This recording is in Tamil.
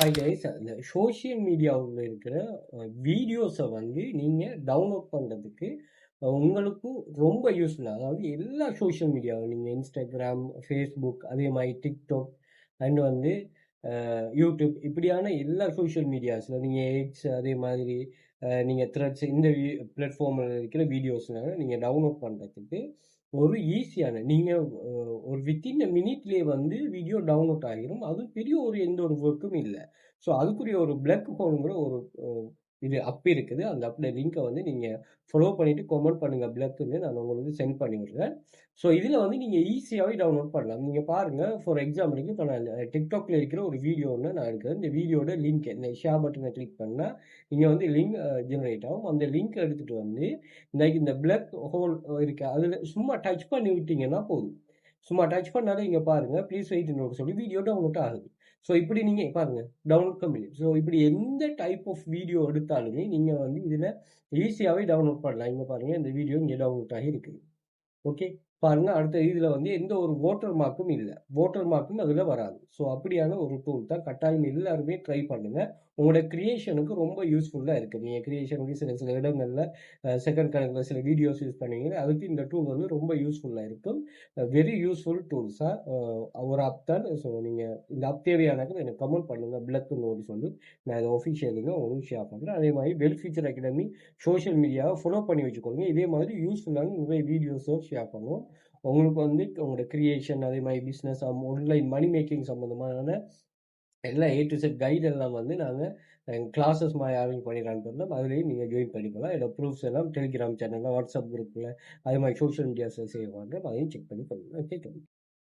ஹாய் கைஸ் அந்த சோஷியல் மீடியாவில் இருக்கிற வீடியோஸை வந்து நீங்கள் டவுன்லோட் பண்ணுறதுக்கு உங்களுக்கும் ரொம்ப யூஸ்ஃபுல்லாக அதாவது எல்லா சோஷியல் மீடியாவும் நீங்கள் இன்ஸ்டாகிராம் ஃபேஸ்புக் அதே மாதிரி டிக்டாக் அண்ட் வந்து யூடியூப் இப்படியான எல்லா சோஷியல் மீடியாஸில் நீங்கள் எக்ஸ் அதே மாதிரி நீங்கள் த்ரெட்ஸ் இந்த பிளாட்ஃபார்மில் இருக்கிற வீடியோஸ்னால நீங்கள் டவுன்லோட் பண்ணுறதுக்கு ஒரு ஈஸியான நீங்கள் ஒரு வித்தின் மினிட்லேயே வந்து வீடியோ டவுன்லோட் ஆகிரும் அது பெரிய ஒரு எந்த ஒரு ஒர்க்கும் இல்லை. ஸோ அதுக்குரிய ஒரு பிளாக் ஹோலுங்கிற ஒரு இது அப் இருக்குது. அந்த அப்பில் லிங்கை வந்து நீங்கள் ஃபாலோ பண்ணிவிட்டு கமெண்ட் பண்ணுங்கள் பிளக்குன்னு நான் உங்களுக்கு சென்ட் பண்ணிடுறேன் ஸோ இதில் வந்து நீங்கள் ஈஸியாகவே டவுன்லோட் பண்ணலாம். நீங்கள் பாருங்கள் ஃபார் எக்ஸாம்பிளுக்கு இப்போ நான் டிக்டாக்ல இருக்கிற ஒரு வீடியோ ஒன்று நான் இருக்கிறேன் இந்த வீடியோட லிங்க் இந்த ஷேர் பட்டனை கிளிக் பண்ணால் இங்கே வந்து லிங்க் ஜெனரேட் ஆகும். அந்த லிங்க் எடுத்துகிட்டு வந்து இன்னைக்கு இந்த பிளக் ஹோல் இருக்கு. அதில் சும்மா டச் பண்ணி விட்டீங்கன்னா போதும். சும்மா டச் பண்ணாலே இங்கே பாருங்கள் ப்ளீஸ் வெயிட் நோட் சொல்லி வீடியோ டவுன்லோட் ஆகுது. ஸோ இப்படி நீங்கள் பாருங்கள் டவுன்லோட் கம்பெனி ஸோ இப்படி எந்த டைப் ஆஃப் வீடியோ எடுத்தாலுமே நீங்கள் வந்து இதில் ஈஸியாகவே டவுன்லோட் பண்ணலாம். இங்கே பாருங்கள் இந்த வீடியோ இங்கே டவுன்லோட் ஆகி இருக்குது. ஓகே பாருங்கள் அடுத்த இதில் வந்து எந்த ஒரு ஓட்டர் மார்க்கும் இல்லை. ஓட்டர் மார்க்கும் அதில் வராது. ஸோ அப்படியான ஒரு டூல் தான் கட்டாயம் எல்லாருமே ட்ரை பண்ணுங்கள் உங்களோட க்ரியேஷனுக்கு ரொம்ப யூஸ்ஃபுல்லாக இருக்குது நீங்கள் க்ரியேஷனுக்கு சில சில இடங்களில் செகண்ட் கணக்கில் சில வீடியோஸ் யூஸ் பண்ணுவீங்க அதுக்கு இந்த டூல் வந்து ரொம்ப யூஸ்ஃபுல்லாக இருக்கும். வெரி யூஸ்ஃபுல் டூல்ஸாக ஒரு ஆப் தான். ஸோ நீங்கள் இந்த ஆப் தேவையானது எனக்கு கமெண்ட் பண்ணுங்கள் பிளக் நோடி சொல்லி நான் அதை ஒஃபிஷியலுங்க உங்களுக்கு ஷேர் பண்ணுறேன் அதே மாதிரி வெல் ஃபியூச்சர் அகாடமி சோஷியல் மீடியாவை ஃபாலோ பண்ணி வச்சுக்கோங்க. இதே மாதிரி யூஸ்ஃபுல்லான நிறைய வீடியோஸும் ஷேர் பண்ணுவோம். உங்களுக்கு வந்து உங்களோட க்ரியேஷன் அதே மாதிரி பிஸ்னஸ் ஆன்லைன் மணி மேக்கிங் சம்மந்தமான எல்லாம் ஏ டு செட் கைடு எல்லாம் வந்து நாங்கள் கிளாஸஸ் மாதிரி அரேஞ்ச் பண்ணி ரன் அதுலேயும் நீங்கள் ஜாயின் பண்ணிக்கலாம். என்னோட ப்ரூஃப்ஸ் எல்லாம் டெலிகிராம் சேனலில் வாட்ஸ்அப் குரூப்பில் அதே மாதிரி சோஷியல் மீடியாஸில் செய்வாங்க அதையும் செக் பண்ணி பண்ணுங்கள் ஓகே